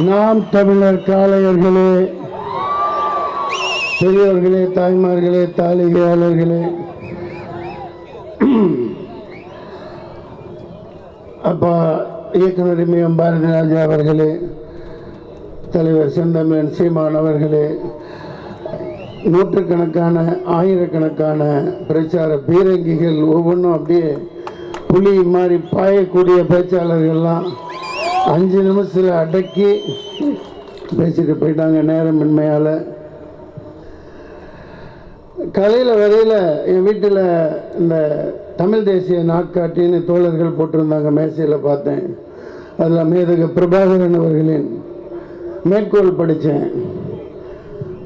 நாம் தமிழர் காளையர்களே பெரியவர்களே தாய்மார்களே தாலிகையாளர்களே அப்பா இயக்குனர் இமயம் பாரதி ராஜா அவர்களே தலைவர் செந்தமிழன் சீமான் அவர்களே நூற்றுக்கணக்கான ஆயிரக்கணக்கான பிரச்சார பீரங்கிகள் ஒவ்வொன்றும் அப்படியே புலி மாதிரி பாயக்கூடிய பேச்சாளர்கள்லாம் அஞ்சு நிமிஷத்தில் அடக்கி பேசிட்டு போயிட்டாங்க நேரமின்மையால் கலையில் வரையில் என் வீட்டில் இந்த தமிழ் தேசிய நாட்காட்டின்னு தோழர்கள் போட்டிருந்தாங்க மேசையில் பார்த்தேன். அதில் மேதகு பிரபாகரன் அவர்களின் மேற்கோள் படித்தேன்.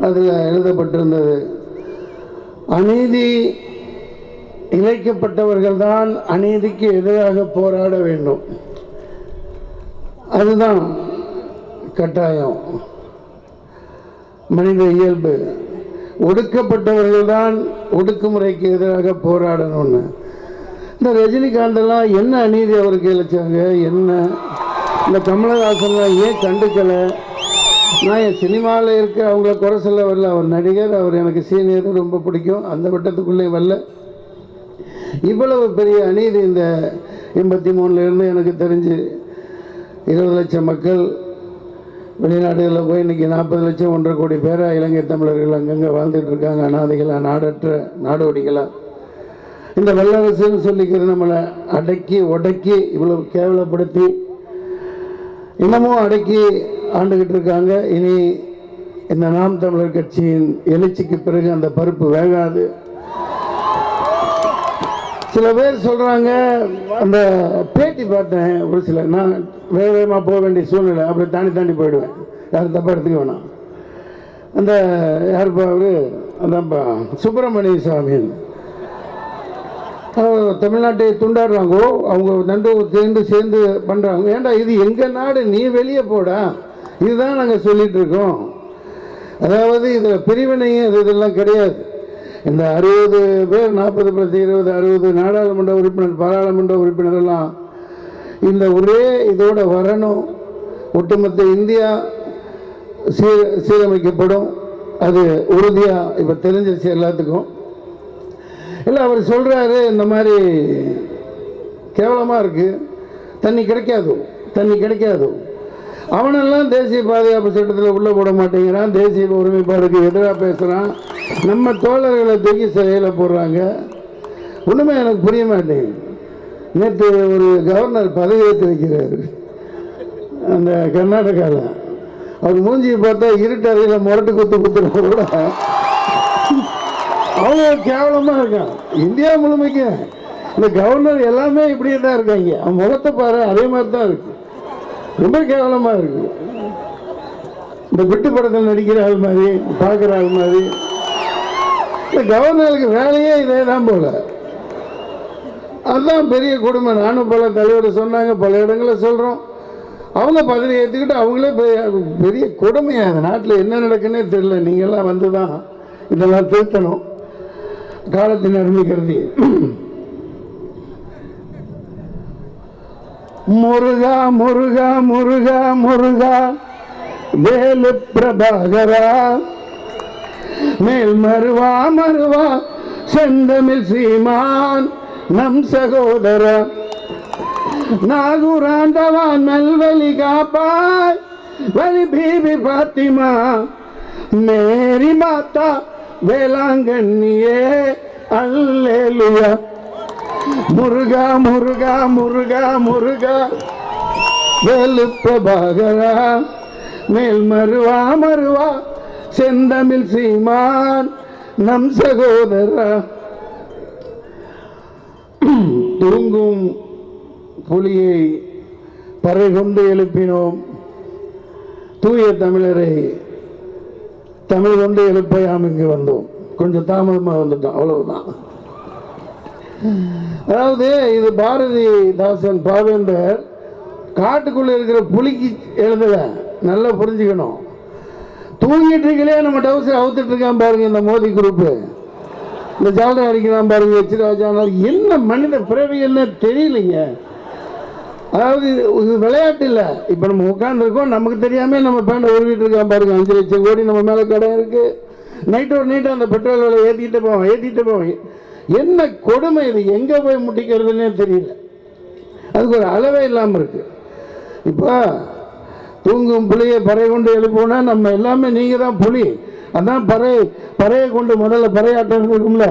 அதில் எழுதப்பட்டிருந்தது அநீதி இழைக்கப்பட்டவர்கள்தான் அநீதிக்கு எதிராக போராட வேண்டும். அதுதான் கட்டாயம். மனித இயல்பு. ஒடுக்கப்பட்டவர்கள்தான் ஒடுக்குமுறைக்கு எதிராக போராடணும்னு. இந்த ரஜினிகாந்தெல்லாம் என்ன அநீதி அவருக்கு இழைச்சாங்க என்ன? இந்த கமலஹாசன்லாம் ஏன் கண்டுக்கலை? நான் என் சினிமாவில் இருக்க அவங்கள குறை சொல்ல வரல. அவர் நடிகர் அவர் எனக்கு சீனியர் ரொம்ப பிடிக்கும். அந்த வட்டத்துக்குள்ளே வரல. இவ்வளவு பெரிய அநீதி இந்த எண்பத்தி மூணுலேருந்து எனக்கு தெரிஞ்சு. இருபது லட்சம் மக்கள் வெளிநாடுகளில் போய் இன்றைக்கி நாற்பது லட்சம் ஒன்றரை கோடி பேராக இலங்கை தமிழர்கள் அங்கங்கே வாழ்ந்துட்டு இருக்காங்க அனாதைகளாக நாடற்ற நாடோடிகளாக இந்த வல்லரசுன்னு சொல்லிக்கிற நம்மளை அடக்கி உடக்கி இவ்வளோ கேவலப்படுத்தி இன்னமும் அடக்கி ஆண்டுகிட்டு இருக்காங்க. இனி இந்த நாம் தமிழர் கட்சியின் எழுச்சிக்கு பிறகு அந்த பருப்பு வேகாது. சில பேர் சொல்கிறாங்க அந்த பேட்டி பார்த்தேன் ஒரு சில நான் வேக வேகமாக போக வேண்டிய சூழ்நிலை அப்படி தாண்டி தாண்டி போயிடுவேன். யாரும் தப்பாக எடுத்துக்க வேணாம். அந்த யாருப்பா அவரு? அந்த சுப்பிரமணிய சாமின்னு தமிழ்நாட்டை துண்டாடுறாங்கோ அவங்க நண்டு சேர்ந்து சேர்ந்து பண்ணுறாங்க ஏன்டா இது எங்கள் நாடு? நீ வெளியே போடா. இதுதான் நாங்கள் சொல்லிகிட்டு இருக்கோம். அதாவது இதில் பிரிவினையும் இது இதெல்லாம் கிடையாது. இந்த அறுபது பேர் நாற்பது ப்ளஸ் இருபது அறுபது நாடாளுமன்ற உறுப்பினர் பாராளுமன்ற உறுப்பினர் எல்லாம் இந்த ஒரே இதோட வரணும். ஒட்டுமொத்த இந்தியா சீர் சீரமைக்கப்படும். அது உறுதியாக இப்போ தெரிஞ்சிருச்சு எல்லாத்துக்கும். இல்லை அவர் சொல்கிறாரு இந்த மாதிரி கேவலமாக இருக்குது தண்ணி கிடைக்காது தண்ணி கிடைக்காது. அவனெல்லாம் தேசிய பாதுகாப்பு சட்டத்தில் உள்ளே போட மாட்டேங்கிறான். தேசிய ஒருமைப்பாடுக்கு எதிராக பேசுகிறான் நம்ம தோழர்களை தூக்கி சிறையில் போடுறாங்க. ஒன்றுமே எனக்கு புரிய மாட்டேங்குது. நேற்று ஒரு கவர்னர் பதவி ஏற்று வைக்கிறார். அந்த கர்நாடகாவில் அவர் மூஞ்சியை பார்த்தா இருட்டு அறையில் முரட்டு குத்து குத்துறா கூட அவ்வளோ கேவலமாக இருக்கான். இந்தியா முழுமைக்கு. இந்த கவர்னர் எல்லாமே இப்படியே தான் இருக்காங்க. அவன் முகத்தை பாரு அதே மாதிரி தான் இருக்கு. ரொம்ப கேவலமாக இருக்கு. இந்த விட்டு படத்தில் நடிக்கிற ஆள் மாதிரி பார்க்குற ஆள் மாதிரி இந்த கவர்னருக்கு வேலையே இதே தான் போல. அதுதான் பெரிய கொடுமை. நானும் பல தலைவர் சொன்னாங்க பல இடங்களில் சொல்கிறோம் அவங்க பதவி ஏற்றுக்கிட்டு அவங்களே பெரிய- பெரிய அந்த நாட்டில் என்ன நடக்குன்னே தெரியல. நீங்கள்லாம் வந்து தான் இதெல்லாம் திருத்தணும். காலத்தின் அருமை கருதி. முருகா முருகா முருகா முருகா. வேலு பிரபாகரா. மேல் மருவா மருவா செந்தமிழ் சீமான் நம் சகோதர. நாகுராண்டவான் நல்வழி காப்பாய் வழி பீபி பாத்திமா. மேரி மாத்தா வேளாங்கண்ணியே அல்லேலுயா. முருகா முருகா முருகா முருகா. வேலு பிரபாகரா மேல் மருவா மருவா செந்தமிழ் சீமான் நம் சகோதரா. தூங்கும் புலியை பறை கொண்டு எழுப்பினோம். தூய தமிழரை தமிழ் கொண்டு எழுப்பையாம் இங்கு வந்தோம். கொஞ்சம் தாமதமாக வந்துட்டோம் அவ்வளவுதான். அதாவது இது பாரதிதாசன் பாவேந்தர் காட்டுக்குள்ளே இருக்கிற புலிக்கு எழுதலை. நல்லா புரிஞ்சுக்கணும். தூங்கிட்டு இருக்கலே நம்ம டவுசர் அவுத்துட்டு இருக்கான் பாருங்க இந்த மோதி குரூப்பு இந்த ஜாலரை அடிக்கிறான் பாருங்க எச் ராஜா என்ன மனித பிறவி என்ன தெரியலைங்க. அதாவது இது விளையாட்டு இல்லை. இப்போ நம்ம உட்காந்துருக்கோம் நமக்கு தெரியாமல் நம்ம பேண்டை உருவிட்டு இருக்கோம் பாருங்க. அஞ்சு லட்சம் கோடி நம்ம மேலே கடன் இருக்குது நைட் ஒரு நைட்டு அந்த பெட்ரோல் விலை ஏற்றிட்டு போவோம் ஏற்றிட்டு போவோம் என்ன கொடுமை இது? எங்கே போய் முட்டிக்கிறதுனே தெரியல. அதுக்கு ஒரு அளவே இல்லாமல் இருக்குது இப்போ தூங்கும் புலியை பறை கொண்டு எழுப்புனா நம்ம எல்லாமே நீங்கள் தான் புலி. அதான் பறை பறையை கொண்டு முதல்ல பறையாட்டம் இருக்கும்ல.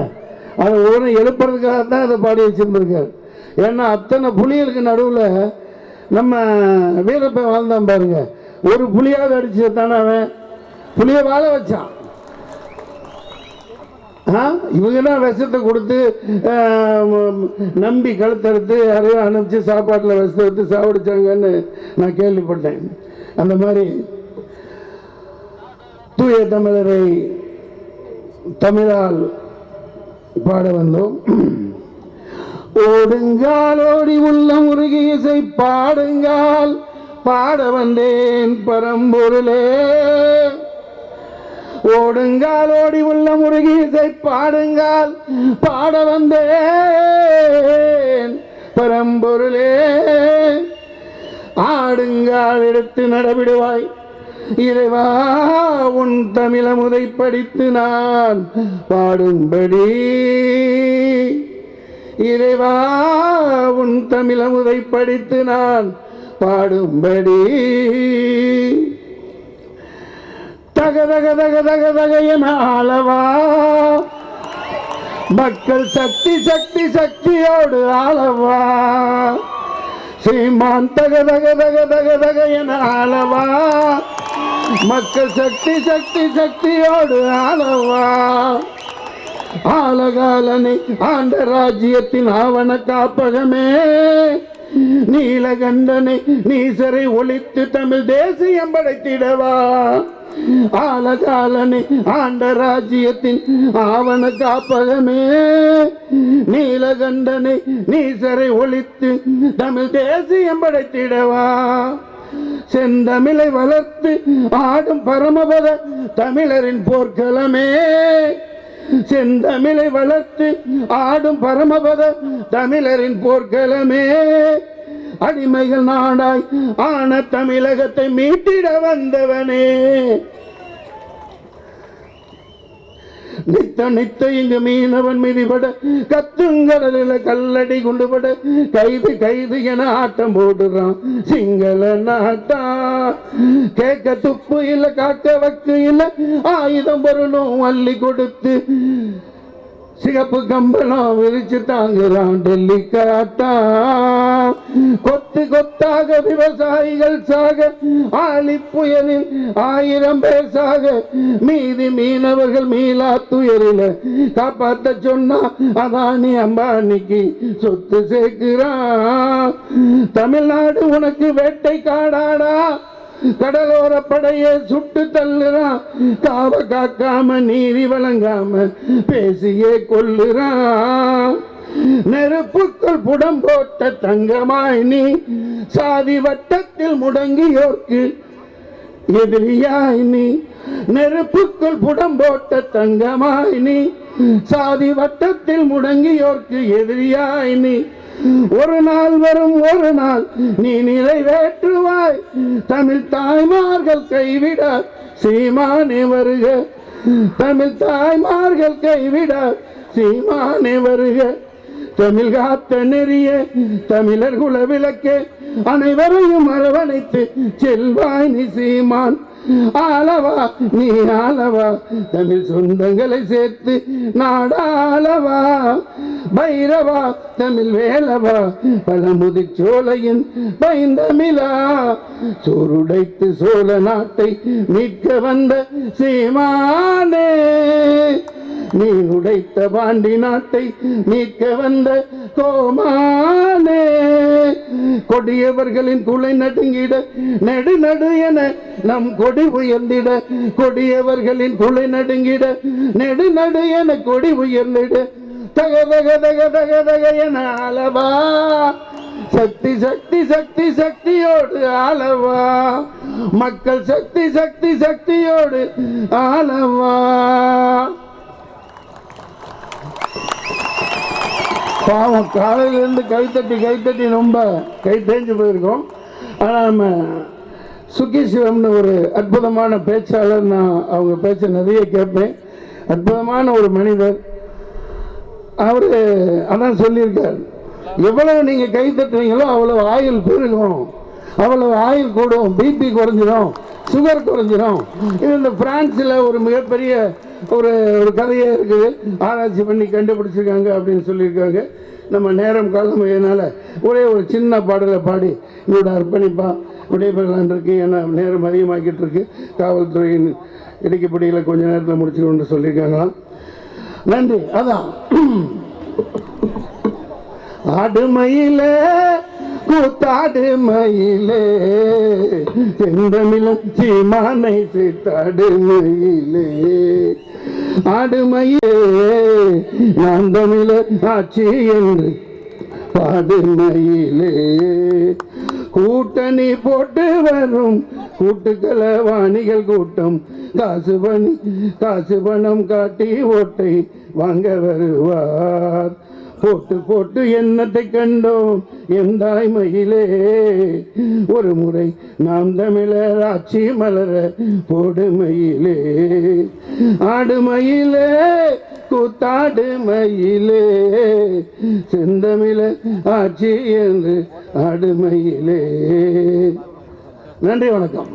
அதை ஒன்று எழுப்புறதுக்காக தான் அதை பாடி வச்சுருந்துருக்காரு. ஏன்னா அத்தனை புலிகளுக்கு நடுவில் நம்ம வீரப்பை வாழ்ந்தான் பாருங்க. ஒரு புலியாவது அடிச்சு தானே அவன்? புளியை வாழ வச்சான். ஆ? இவங்க தான் விஷத்தை கொடுத்து நம்பி கழுத்தெடுத்து யாரையும் அனுப்பிச்சு சாப்பாட்டில் விஷத்தை எடுத்து சாப்பிடுச்சாங்கன்னு நான் கேள்விப்பட்டேன். அந்த மாதிரி தூய தமிழரை தமிழால் பாட வந்தோம். ஓடுங்கால் ஓடி உள்ள உருகி இசை பாடுங்கால் பாட வந்தேன் பரம்பொருளே. ஓடுங்கால் ஓடி உள்ள முருகீசை பாடுங்கால் பாட வந்தேன் பரம்பொருளே. ஆடுங்கால் எடுத்து நடவிடுவாய். இறைவா உன் தமிழமுதை படித்து நான் பாடும்படி. இறைவா உன் தமிழமுதை படித்து நான் பாடும்படி. தகதக தக தக தக தக என ஆளவா. மக்கள் சக்தி சக்தி சக்தியோடு ஆளவா. சீமான் தக தக தக தக தக என ஆளவா? மக்கள் சக்தி சக்தி சக்தியோடு ஆளவா? ஆலகாலனை ஆண்ட ராஜ்யத்தின் ஆவண காப்பகமே. நீலகண்டனை நீசரை ஒழித்து தமிழ் தேசியம் படைத்திடவா. ஆலகாலனை ஆண்ட ராஜ்யத்தின் ஆவண காப்பகமே. நீலகண்டனை நீசரை ஒழித்து தமிழ் தேசியம் படைத்திடவா. செந்தமிழை வளர்த்து ஆடும் பரமபத தமிழரின் போர்க்களமே. செந்தமிழை வளர்த்து ஆடும் பரமபத தமிழரின் போர்க்களமே. அடிமைகள் நாடாய் ஆன தமிழகத்தை மீட்டிட வந்தவனே. நித்த நித்த இங்கு மீனவன் மிதிபட கத்துங்கடலில் கல்லடி கொண்டு பட கைது கைது என ஆட்டம் போடுறான் சிங்கள நாட்டா. கேட்க துப்பு இல்ல காக்க வக்கு இல்ல ஆயுதம் பொருளும் அள்ளி கொடுத்து சிகப்பு கம்பளம் விரிச்சு தாங்குறான் டெல்லி காட்டா கொத்து கொத்தாக விவசாயிகள் சாக ஆழி புயலில் ஆயிரம் பேர் சாக. மீதி மீனவர்கள் மீளா துயரில காப்பாத்த சொன்னா அதானி அம்பானிக்கு சொத்து சேர்க்கிறான். தமிழ்நாடு உனக்கு வேட்டை காடாடா. கடலோர படையை சுட்டு தள்ளுறான். காவ காக்காம நீதி வழங்காம பேசியே கொல்லுறான் நெருப்புக்குள் புடம் போட்ட தங்கமாய் நீ சாதி வட்டத்தில் முடங்கியோர்க்கு எதிரியாய் நீ. நெருப்புக்குள் புடம் போட்ட தங்கமாய் நீ சாதி வட்டத்தில் முடங்கியோர்க்கு எதிரியாய் நீ. ஒரு நாள் வரும் ஒரு நாள் நீ நிறைவேற்றுவாய் தமிழ் தாய்மார்கள் கைவிட சீமானே வருக. தமிழ் தாய்மார்கள் கைவிட சீமானே வருக. தமிழ் காத்த நெறிய தமிழர் குல விளக்கே அனைவரையும் அரவணைத்து செல்வாய் நீ சீமான். ஆளவா நீ ஆளவா? தமிழ் சொந்தங்களை சேர்த்து நாடாளவா? பைரவா தமிழ் வேலவா? பழமுதி சோலையின் பைந்தமிழா? சோறுடைத்து சோழ நாட்டை மீட்க வந்த சீமானே நீ உடைத்த பாண்டி நாட்டை மீட்க வந்த கோமானே. கொடியவர்களின் துளை நடுங்கிட நெடு நடு என நம் கொடி உயர்ந்திட கொடியவர்களின் குலை நடுங்கிட நெடு நடு என கொடி உயர்ந்திட தக தக தக தக தக என அளவா சக்தி சக்தி சக்தி சக்தியோடு ஆளவா. மக்கள் சக்தி சக்தி சக்தியோடு ஆளவா. பாவம் காலையிலேருந்து கைத்தட்டி கைத்தட்டி ரொம்ப கை தேஞ்சு போயிருக்கோம். ஆனால் நம்ம சுக்கி சிவம்னு ஒரு அற்புதமான பேச்சாளர் நான் அவங்க பேச்ச நிறைய கேட்பேன். அற்புதமான ஒரு மனிதர். அவர் அதான் சொல்லியிருக்கார் எவ்வளவு நீங்கள் கை தட்டுறீங்களோ அவ்வளவு ஆயுள் பெருகும். அவ்வளவு ஆயுள் கூடும். பிபி குறைஞ்சிடும் சுகர் குறைஞ்சிடும் இது இந்த பிரான்ஸில் ஒரு மிகப்பெரிய ஒரு ஒரு கதையே இருக்குது. ஆராய்ச்சி பண்ணி கண்டுபிடிச்சிருக்காங்க அப்படின்னு சொல்லியிருக்காங்க. நம்ம நேரம் காலமையினால ஒரே ஒரு சின்ன பாடலை பாடி இதோட அர்ப்பணிப்பான் விடைபெறலாம் இருக்கு ஏன்னா நேரம் அதிகமாக்கிட்டு இருக்கு காவல்துறையின் இடைக்கப்படியில் கொஞ்ச நேரத்தில் முடிச்சுக்கணும்னு சொல்லியிருக்காங்களாம். நன்றி. அதான். அடுமையில கூத்தாடுமையிலே செந்தமிழம் மானை சித்தாடுமயிலே. அடுமையே நான் தமிழர் ஆட்சி என்று பாடுமையிலே. கூட்டணி போட்டு வரும். கூட்டுக்கள வாணிகள் கூட்டம். காசு பணி காசு பணம் காட்டி ஓட்டை வாங்க வருவார். போட்டு போட்டு என்னத்தை கண்டோம்? எந்தாய் மயிலே ஒரு முறை நாம் தமிழர் ஆட்சி மலர போடு மயிலே ஆடு மயிலே கூத்தாடு மயிலே செந்தமிழ ஆட்சி என்று ஆடு மயிலே நன்றி வணக்கம்.